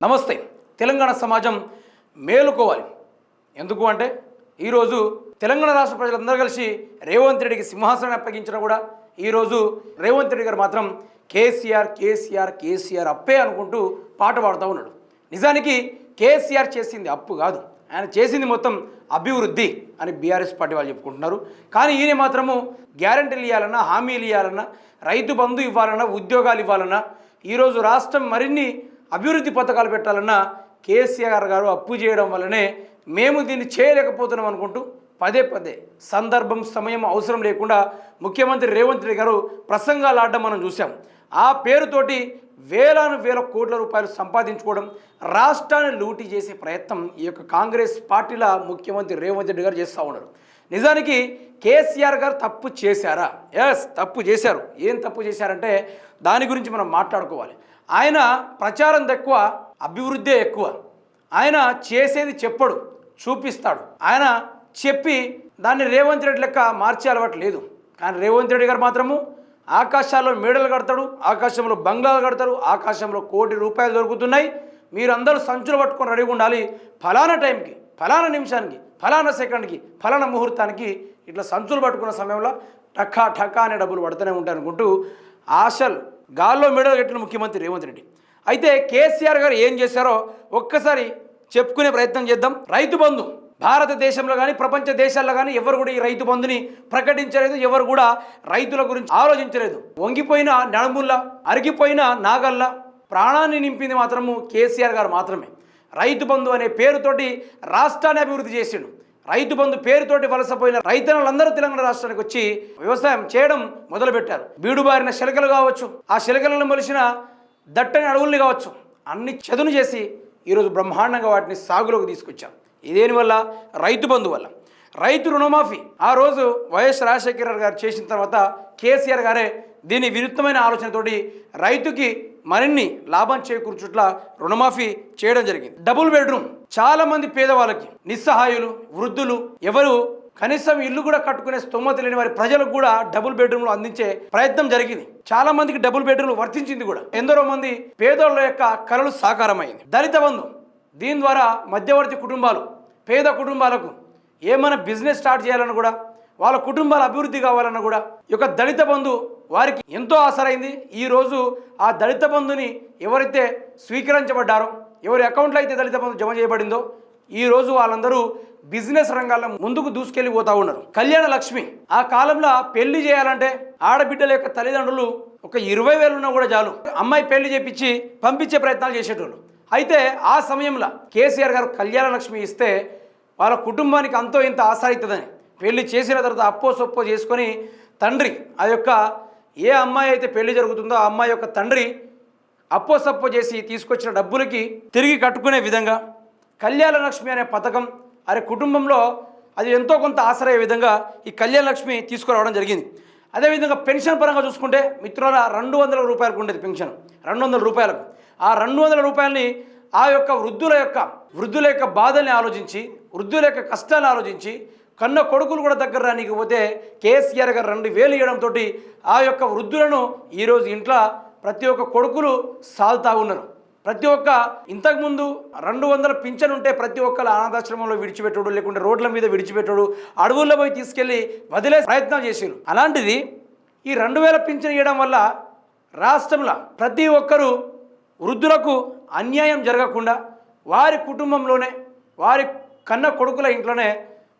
నమస్తే. తెలంగాణ సమాజం మేలుకోవాలి. ఎందుకు అంటే ఈరోజు తెలంగాణ రాష్ట్ర ప్రజలందరూ కలిసి రేవంత్ రెడ్డికి సింహాసనాన్ని అప్పగించినా కూడా ఈరోజు రేవంత్ రెడ్డి గారు మాత్రం కేసీఆర్ కేసీఆర్ కేసీఆర్ అప్పే అనుకుంటూ పాట పాడుతూ ఉన్నాడు. నిజానికి కేసీఆర్ చేసింది అప్పు కాదు. ఆయన చేసింది మొత్తం అభివృద్ధి అని బీఆర్ఎస్ పార్టీ వాళ్ళు చెప్పుకుంటున్నారు. కానీ ఈయన మాత్రము గ్యారంటీలు ఇవ్వాలన్నా హామీలు ఇవ్వాలన్నా రైతు బంధు ఇవ్వాలన్నా ఉద్యోగాలు ఇవ్వాలన్నా ఈరోజు రాష్ట్రం మరిన్ని అభివృద్ధి పథకాలు పెట్టాలన్నా కేసీఆర్ గారు అప్పు చేయడం వల్లనే మేము దీన్ని చేయలేకపోతున్నాం అనుకుంటూ పదే పదే సందర్భం సమయం అవసరం లేకుండా ముఖ్యమంత్రి రేవంత్ రెడ్డి గారు ప్రసంగాలు ఆడడం మనం చూసాం ఆ పేరుతోటి వేలాను వేల కోట్ల రూపాయలు సంపాదించుకోవడం రాష్ట్రాన్ని లూటీ చేసే ప్రయత్నం ఈ యొక్క కాంగ్రెస్ పార్టీల ముఖ్యమంత్రి రేవంత్ రెడ్డి గారు చేస్తూ ఉన్నారు. నిజానికి కేసీఆర్ గారు తప్పు చేశారా? ఎస్ తప్పు చేశారు. ఏం తప్పు చేశారంటే దాని గురించి మనం మాట్లాడుకోవాలి. ఆయన ప్రచారం తక్కువ అభివృద్ధే ఎక్కువ. ఆయన చేసేది చెప్పడు చూపిస్తాడు. ఆయన చెప్పి దాన్ని రేవంత్ రెడ్డి లెక్క మార్చే అలవాటు లేదు. కానీ రేవంత్ రెడ్డి గారు మాత్రము ఆకాశాల్లో మేడలు కడతాడు ఆకాశంలో బంగ్లాలు కడతారు ఆకాశంలో కోటి రూపాయలు దొరుకుతున్నాయి. మీరందరూ సంచులు పట్టుకొని రెడీగా ఉండాలి. ఫలానా టైంకి ఫలానా నిమిషానికి ఫలానా సెకండ్కి ఫలానా ముహూర్తానికి ఇట్లా సంచులు పట్టుకున్న సమయంలో టకా టకా అనే డబ్బులు పడుతూనే ఉంటాయి అనుకుంటూ ఆశలు గాల్లో మెడలు కట్టిన ముఖ్యమంత్రి రేవంత్ రెడ్డి. అయితే కేసీఆర్ గారు ఏం చేశారో ఒక్కసారి చెప్పుకునే ప్రయత్నం చేద్దాం. రైతు బంధు. భారతదేశంలో కానీ ప్రపంచ దేశాల్లో కానీ ఎవరు కూడా ఈ రైతు బంధుని ప్రకటించలేదు. ఎవరు కూడా రైతుల గురించి ఆలోచించలేదు. వంగిపోయిన నడుముల్లా అరిగిపోయిన నాగల్లా ప్రాణాన్ని నింపింది మాత్రము కేసీఆర్ గారు మాత్రమే. రైతు బంధు అనే పేరుతోటి రాష్ట్రాన్ని అభివృద్ధి చేసిండు. రైతు బంధు పేరుతోటి వలసపోయిన రైతులందరూ తెలంగాణ రాష్ట్రానికి వచ్చి వ్యవసాయం చేయడం మొదలుపెట్టారు. బీడుబారిన శిలకలు కావచ్చు ఆ శిలకలను మొలిసిన దట్టని అడవుల్ని కావచ్చు అన్ని చదును చేసి ఈరోజు బ్రహ్మాండంగా వాటిని సాగులోకి తీసుకొచ్చాం ఇదేని వల్ల? రైతు బంధు వల్ల. రైతు రుణమాఫీ. ఆ రోజు వైఎస్ రాజశేఖర గారు చేసిన తర్వాత కేసీఆర్ గారే దీని విరుద్ధమైన ఆలోచనతోటి రైతుకి మరిన్ని లాభం చేకూర్చుట్ల రుణమాఫీ చేయడం జరిగింది. Double bedroom. చాలా మంది పేదవాళ్ళకి నిస్సహాయులు వృద్ధులు ఎవరు కనీసం ఇల్లు కూడా కట్టుకునే స్తోమత లేని వారి ప్రజలకు కూడా డబుల్ బెడ్రూమ్లు అందించే ప్రయత్నం జరిగింది. చాలా మందికి డబుల్ బెడ్రూమ్లు వర్తించింది కూడా. ఎందరో మంది పేదోళ్ళ యొక్క కళలు సాకారమైంది. దళిత బంధు. దీని ద్వారా మధ్యవర్తి కుటుంబాలు పేద కుటుంబాలకు ఏమైనా బిజినెస్ స్టార్ట్ చేయాలన్నా కూడా వాళ్ళ కుటుంబాల అభివృద్ధి కావాలన్నా కూడా ఈ యొక్క దళిత బంధు వారికి ఎంతో ఆసరైంది. ఈరోజు ఆ దళిత బంధుని ఎవరైతే స్వీకరించబడ్డారో ఎవరి అకౌంట్లో అయితే దళిత బంధు జమ చేయబడిందో ఈరోజు వాళ్ళందరూ బిజినెస్ రంగాల్లో ముందుకు దూసుకెళ్ళి పోతా ఉన్నారు. కళ్యాణ లక్ష్మి ఆ కాలంలో పెళ్ళి చేయాలంటే ఆడబిడ్డల యొక్క తల్లిదండ్రులు ఒక ఇరవై వేలు ఉన్నా కూడా చాలు. అమ్మాయి పెళ్ళి చేపించి పంపించే ప్రయత్నాలు చేసేటోళ్ళు. అయితే ఆ సమయంలో కేసీఆర్ గారు కళ్యాణ లక్ష్మి ఇస్తే వాళ్ళ కుటుంబానికి అంతో ఇంత ఆశ పెళ్ళి చేసిన తర్వాత అప్పో సొప్పో చేసుకొని తండ్రి ఆ యొక్క ఏ అమ్మాయి అయితే పెళ్ళి జరుగుతుందో ఆ అమ్మాయి యొక్క తండ్రి అప్పోసప్పో చేసి తీసుకొచ్చిన డబ్బులకి తిరిగి కట్టుకునే విధంగా కళ్యాణ లక్ష్మి అనే పథకం అరే కుటుంబంలో అది ఎంతో కొంత ఆసరయ్యే విధంగా ఈ కళ్యాణ లక్ష్మి తీసుకురావడం జరిగింది. అదేవిధంగా పెన్షన్ పరంగా చూసుకుంటే మిత్రుల రెండు వందల రూపాయలకు ఉండేది పెన్షన్. రెండు వందల రూపాయలకు. ఆ రెండు వందల రూపాయలని ఆ యొక్క వృద్ధుల యొక్క వృద్ధుల యొక్క బాధల్ని ఆలోచించి వృద్ధుల యొక్క కష్టాన్ని ఆలోచించి కన్న కొడుకులు కూడా దగ్గర రానికి పోతే కేసీఆర్ గారు రెండు వేలు ఇవ్వడంతో ఆ యొక్క వృద్ధులను ఈరోజు ఇంట్లో ప్రతి ఒక్క కొడుకులు సాల్తా ఉన్నారు. ప్రతి ఒక్క ఇంతకుముందు రెండు వందల పింఛన్ ఉంటే ప్రతి ఒక్కరు అనాథాశ్రమంలో విడిచిపెట్టడు లేకుంటే రోడ్ల మీద విడిచిపెట్టడు అడవుల్లో పోయి తీసుకెళ్ళి వదిలే ప్రయత్నం చేసారు అలాంటిది ఈ రెండు వేల పింఛన్ ఇవ్వడం వల్ల రాష్ట్రంలో ప్రతి ఒక్కరూ వృద్ధులకు అన్యాయం జరగకుండా వారి కుటుంబంలోనే వారి కన్న కొడుకుల ఇంట్లోనే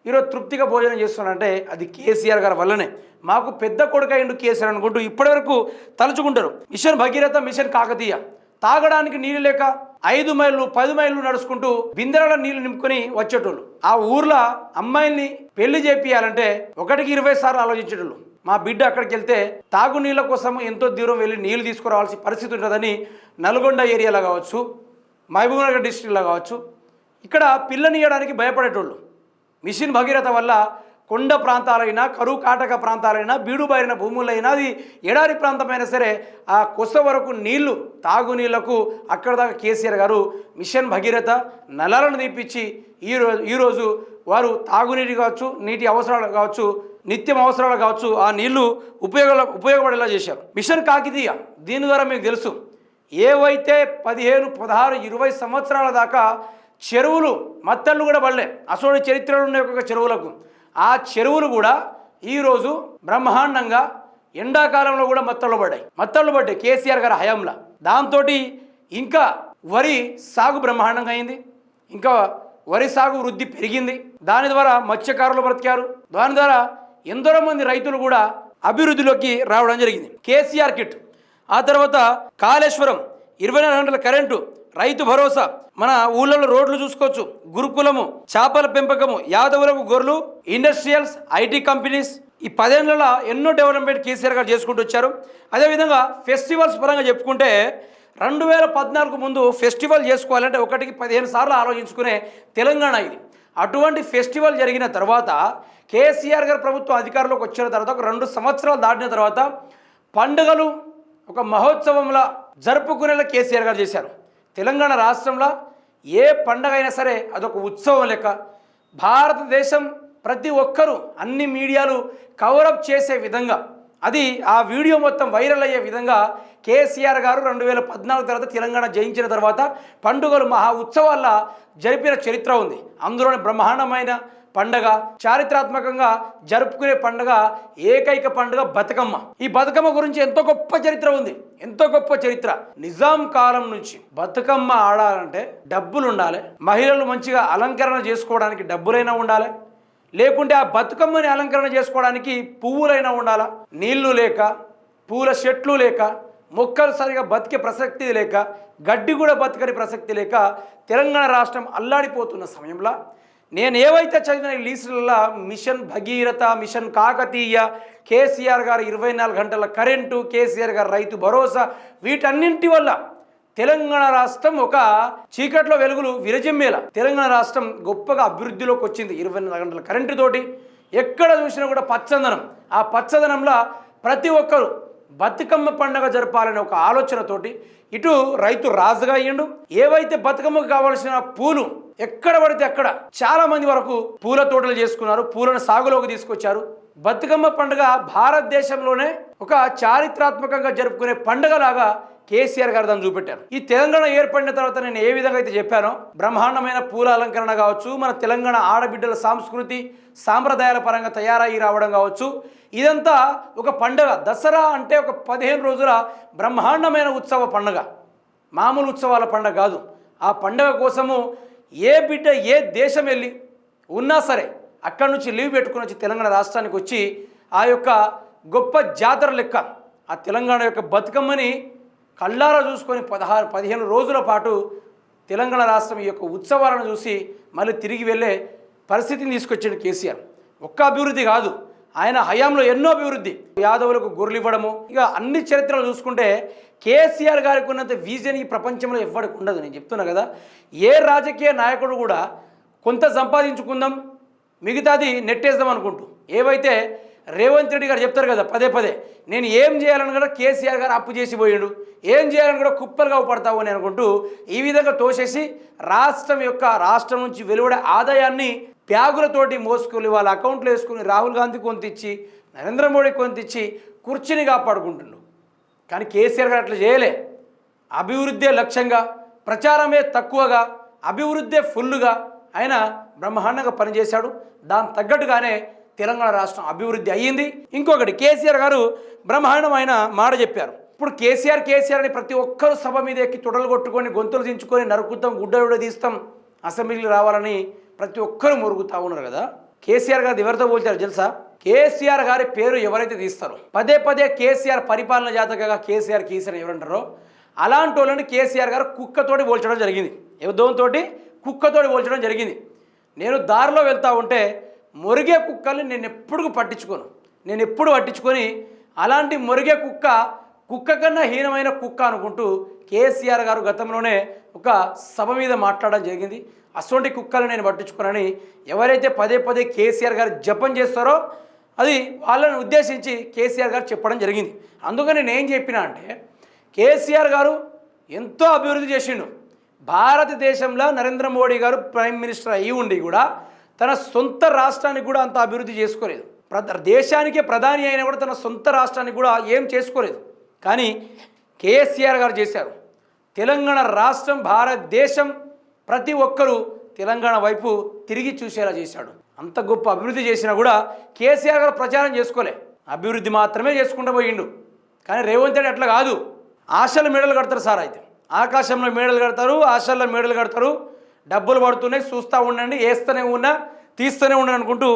ఈరోజు తృప్తిగా భోజనం చేస్తున్నారంటే అది కేసీఆర్ గారి వల్లనే. మాకు పెద్ద కొడుక అయిండు కేసీఆర్ అనుకుంటూ ఇప్పటివరకు తలుచుకుంటారు. Mission Bhagiratha mission Kakatiya. తాగడానికి నీళ్ళు లేక ఐదు మైళ్ళు పది మైళ్ళు నడుచుకుంటూ బిందెల నీళ్ళు నింపుకొని వచ్చేటోళ్ళు. ఆ ఊర్లో అమ్మాయిల్ని పెళ్ళి చేపియాలంటే ఒకటికి ఇరవై సార్లు ఆలోచించేటోళ్ళు. మా బిడ్డ అక్కడికి వెళ్తే తాగునీళ్ళ కోసం ఎంతో దూరం వెళ్ళి నీళ్ళు తీసుకురావాల్సిన పరిస్థితి ఉంటుందని నల్గొండ ఏరియాలో కావచ్చు మహబూబ్నగర్ డిస్టిక్లో కావచ్చు ఇక్కడ పిల్లనియడానికి భయపడేటోళ్ళు. మిషన్ భగీరథ వల్ల కొండ ప్రాంతాలైనా కరువు కాటక ప్రాంతాలైనా బీడుబారిన భూములైనా అది ఎడారి ప్రాంతమైనా సరే ఆ కొస వరకు నీళ్ళు తాగునీళ్ళకు అక్కడ దాకా కేసీఆర్ గారు మిషన్ భగీరథ నలాలను తీపిచ్చి ఈరోజు ఈరోజు వారు తాగునీటి కావచ్చు నీటి అవసరాలు కావచ్చు నిత్యం అవసరాలు కావచ్చు ఆ నీళ్ళు ఉపయోగ ఉపయోగపడేలా చేశారు. మిషన్ కాకితీయ దీని ద్వారా మీకు తెలుసు. ఏవైతే పదిహేను పదహారు ఇరవై సంవత్సరాల దాకా చెరువులు మత్తళ్ళు కూడా పడలే. అసోడి చరిత్రలో ఉన్న ఒక్కొక్క చెరువులకు. ఆ చెరువులు కూడా ఈరోజు బ్రహ్మాండంగా ఎండాకాలంలో కూడా మత్తళ్ళు పడ్డాయి. మత్తళ్ళు పడ్డాయి కేసీఆర్ గారి హయాంలో. దాంతో ఇంకా వరి సాగు బ్రహ్మాండంగా అయింది. ఇంకా వరి సాగు వృద్ధి పెరిగింది. దాని ద్వారా మత్స్యకారులు బ్రతికారు. దాని ద్వారా ఎందరో మంది రైతులు కూడా అభివృద్ధిలోకి రావడం జరిగింది. కేసీఆర్ కిట్. ఆ తర్వాత కాళేశ్వరం ఇరవై నాలుగు గంటల కరెంటు రైతు భరోసా. మన ఊళ్ళలో రోడ్లు చూసుకోవచ్చు. గురుకులము చేపల పెంపకము యాదవులకు గొర్రెలు ఇండస్ట్రియల్స్ ఐటీ కంపెనీస్. ఈ పదేళ్ళలో ఎన్నో డెవలప్మెంట్ కేసీఆర్ గారు చేసుకుంటూ వచ్చారు. అదేవిధంగా ఫెస్టివల్స్ పరంగా చెప్పుకుంటే రెండు వేల పద్నాలుగు ముందు ఫెస్టివల్ చేసుకోవాలంటే ఒకటికి పదిహేను సార్లు ఆలోచించుకునే తెలంగాణ ఇది. అటువంటి ఫెస్టివల్ జరిగిన తర్వాత కేసీఆర్ గారు ప్రభుత్వం అధికారంలోకి వచ్చిన తర్వాత ఒక రెండు సంవత్సరాలు దాటిన తర్వాత పండుగలు ఒక మహోత్సవంలా జరుపుకునేలా కేసీఆర్ గారు చేశారు. తెలంగాణ రాష్ట్రంలో ఏ పండగ అయినా సరే అదొక ఉత్సవం లెక్క. భారతదేశం ప్రతి ఒక్కరూ అన్ని మీడియాలు కవరప్ చేసే విధంగా అది ఆ వీడియో మొత్తం వైరల్ అయ్యే విధంగా కేసీఆర్ గారు రెండు వేల పద్నాలుగు తర్వాత తెలంగాణ జయించిన తర్వాత పండుగలు మహా ఉత్సవాల్లో జరిపిన చరిత్ర ఉంది. అందులోని బ్రహ్మాండమైన పండగ చారిత్రాత్మకంగా జరుపుకునే పండుగ ఏకైక పండుగ బతుకమ్మ. ఈ బతుకమ్మ గురించి ఎంతో గొప్ప చరిత్ర ఉంది. ఎంతో గొప్ప చరిత్ర. నిజాం కాలం నుంచి బతుకమ్మ ఆడాలంటే డబ్బులు ఉండాలి మహిళలు మంచిగా అలంకరణ చేసుకోవడానికి డబ్బులైనా ఉండాలి. లేకుంటే ఆ బతుకమ్మని అలంకరణ చేసుకోవడానికి పువ్వులైనా ఉండాలా? నీళ్ళు లేక పూల చెట్లు లేక మొక్కలు సరిగా బతికే ప్రసక్తి లేక గడ్డి కూడా బతకని ప్రసక్తి లేక తెలంగాణ రాష్ట్రం అల్లాడిపోతున్న సమయంలో నేను ఏవైతే చదివిన లీస్టులలో మిషన్ భగీరథ మిషన్ కాకతీయ కేసీఆర్ గారు ఇరవై నాలుగు గంటల కరెంటు కేసీఆర్ గారు రైతు భరోసా వీటన్నింటి వల్ల తెలంగాణ రాష్ట్రం ఒక చీకట్లో వెలుగులు విరజిమ్మేలా. తెలంగాణ రాష్ట్రం గొప్పగా అభివృద్ధిలోకి వచ్చింది ఇరవై నాలుగు గంటల కరెంటు తోటి. ఎక్కడ చూసినా కూడా పచ్చదనం. ఆ పచ్చదనంలో ప్రతి ఒక్కరు బతుకమ్మ పండుగ జరపాలనే ఒక ఆలోచనతోటి ఇటు రైతు రాజుగా అయ్యిండు. ఏవైతే బతుకమ్మకు కావాల్సిన పూలు ఎక్కడ పడితే అక్కడ చాలా మంది వరకు పూల తోటలు చేసుకున్నారు పూలను సాగులోకి తీసుకొచ్చారు. బతుకమ్మ పండుగ భారతదేశంలోనే ఒక చారిత్రాత్మకంగా జరుపుకునే పండుగలాగా కేసీఆర్ గారు దాన్ని చూపెట్టారు. ఈ తెలంగాణ ఏర్పడిన తర్వాత నేను ఏ విధంగా అయితే చెప్పానో బ్రహ్మాండమైన పూల అలంకరణ కావచ్చు మన తెలంగాణ ఆడబిడ్డల సంస్కృతి సాంప్రదాయాల పరంగా తయారయ్యి రావడం కావచ్చు ఇదంతా ఒక పండుగ. దసరా అంటే ఒక పదిహేను రోజుల బ్రహ్మాండమైన ఉత్సవ పండుగ. మామూలు ఉత్సవాల పండుగ కాదు. ఆ పండుగ కోసము ఏ బిడ్డ ఏ దేశం వెళ్ళి ఉన్నా సరే అక్కడి నుంచి లీవ్ పెట్టుకుని వచ్చి తెలంగాణ రాష్ట్రానికి వచ్చి ఆ యొక్క గొప్ప జాతర లెక్క ఆ తెలంగాణ యొక్క బతుకమ్మని కళ్ళారా చూసుకొని పదహారు పదిహేను రోజుల పాటు తెలంగాణ రాష్ట్రం ఈ యొక్క ఉత్సవాలను చూసి మళ్ళీ తిరిగి వెళ్ళే పరిస్థితిని తీసుకొచ్చాడు కేసీఆర్. ఒక్క అభివృద్ధి కాదు. ఆయన హయాంలో ఎన్నో అభివృద్ధి. యాదవులకు గొర్రెలు ఇవ్వడము ఇక అన్ని చరిత్రలు చూసుకుంటే కేసీఆర్ గారికి ఉన్నంత విజన్ ఈ ప్రపంచంలో ఎవ్వడికి ఉండదు. నేను చెప్తున్నా కదా ఏ రాజకీయ నాయకుడు కూడా కొంత సంపాదించుకుందాం మిగతాది నెట్టేద్దాం అనుకుంటూ. ఏవైతే రేవంత్ రెడ్డి గారు చెప్తారు కదా పదే పదే నేను ఏం చేయాలని కూడా కేసీఆర్ గారు అప్పు చేసి పోయాడు ఏం చేయాలని కూడా కుప్పలుగా పడతావు అని అనుకుంటూ ఈ విధంగా తోసేసి రాష్ట్రం యొక్క రాష్ట్రం నుంచి వెలువడే ఆదాయాన్ని బ్యాగులతోటి మోసుకొని వాళ్ళ అకౌంట్లో వేసుకుని రాహుల్ గాంధీ కొంతిచ్చి నరేంద్ర మోడీ కొంతిచ్చి కుర్చీని కాపాడుకుంటుండు కానీ కేసీఆర్ గారు అట్లా చేయలే. అభివృద్ధే లక్ష్యంగా ప్రచారమే తక్కువగా అభివృద్ధే ఫుల్లుగా ఆయన బ్రహ్మాండంగా పనిచేశాడు. దాని తగ్గట్టుగానే తెలంగాణ రాష్ట్రం అభివృద్ధి అయ్యింది. ఇంకొకటి కేసీఆర్ గారు బ్రహ్మాండమైన మాట చెప్పారు. ఇప్పుడు కేసీఆర్ కేసీఆర్ అని ప్రతి ఒక్కరు సభ మీద ఎక్కి తొడలు కొట్టుకొని గొంతులు దించుకొని నరుకుతాం గుడ్డ తీస్తాం అసెంబ్లీకి రావాలని ప్రతి ఒక్కరు మురుగుతూ ఉన్నారు కదా. కేసీఆర్ గారు ఎవరితో పోల్చారు తెలుసా? కేసీఆర్ గారి పేరు ఎవరైతే తీస్తారో పదే పదే కేసీఆర్ పరిపాలన జాతకగా కేసీఆర్ కేసీఆర్ ఎవరంటారో అలాంటి వాళ్ళని కేసీఆర్ గారు కుక్కతోటి పోల్చడం జరిగింది. ఎవరితోటి కుక్కతోటి పోల్చడం జరిగింది. నేను దారిలో వెళ్తూ ఉంటే మురిగే కుక్కల్ని నేను ఎప్పుడు పట్టించుకోను. నేను ఎప్పుడు పట్టించుకొని అలాంటి మొరిగే కుక్క కుక్క కన్నా హీనమైన కుక్క అనుకుంటూ కేసీఆర్ గారు గతంలోనే ఒక సభ మీద మాట్లాడడం జరిగింది. అటువంటి కుక్కలు నేను పట్టించుకోనని ఎవరైతే పదే పదే కేసీఆర్ గారు జపం చేస్తారో అది వాళ్ళని ఉద్దేశించి కేసీఆర్ గారు చెప్పడం జరిగింది. అందుకని నేను ఏం చెప్పినా అంటే కేసీఆర్ గారు ఎంతో అభివృద్ధి చేసిండు. భారతదేశంలో నరేంద్ర మోడీ గారు ప్రైమ్ మినిస్టర్ అయ్యి ఉండి కూడా తన సొంత రాష్ట్రానికి కూడా అంత అభివృద్ధి చేసుకోలేదు. ప్ర దేశానికే ప్రధాని అయినా కూడా తన సొంత రాష్ట్రానికి కూడా ఏం చేసుకోలేదు. కానీ కేసీఆర్ గారు చేశారు. తెలంగాణ రాష్ట్రం భారతదేశం ప్రతి ఒక్కరూ తెలంగాణ వైపు తిరిగి చూసేలా చేశాడు. అంత గొప్ప అభివృద్ధి చేసినా కూడా కేసీఆర్ గారు ప్రచారం చేసుకోలే. అభివృద్ధి మాత్రమే చేసుకుంటూ పోయిండు. కానీ రేవంత్ రెడ్డి అట్లా కాదు. ఆశలు మేడలు కడతారు సార్ అయితే. ఆకాశంలో మేడలు కడతారు ఆశల్లో మేడలు కడతారు. డబ్బులు పడుతున్నాయి చూస్తూ ఉండండి వేస్తూనే ఉన్నా తీస్తూనే ఉండండి అనుకుంటూ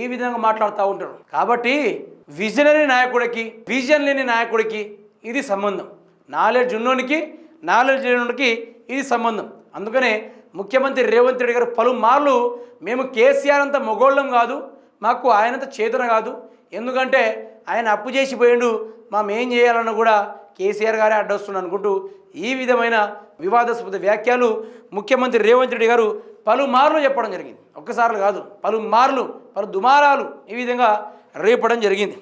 ఈ విధంగా మాట్లాడుతూ ఉంటాడు కాబట్టి విజనరీ నాయకుడికి విజన్ లేని నాయకుడికి ఇది సంబంధం. నాలెడ్జ్ ఉన్నోనికి నాలెడ్జ్ లేనికి ఇది సంబంధం. అందుకనే ముఖ్యమంత్రి రేవంత్ రెడ్డి గారు పలుమార్లు మేము కేసీఆర్ అంత మొగోళ్ళం కాదు మాకు ఆయనంత చేతన కాదు. ఎందుకంటే ఆయన అప్పు చేసి పోయిండు ఏం చేయాలన్నా కూడా కేసీఆర్ గారే అడ్డొస్తున్నాను అనుకుంటూ ఈ విధమైన వివాదాస్పద వ్యాఖ్యలు ముఖ్యమంత్రి రేవంత్ రెడ్డి గారు పలుమార్లు చెప్పడం జరిగింది. ఒక్కసార్లు కాదు పలుమార్లు పలు దుమారాలు ఈ విధంగా రేపడం జరిగింది.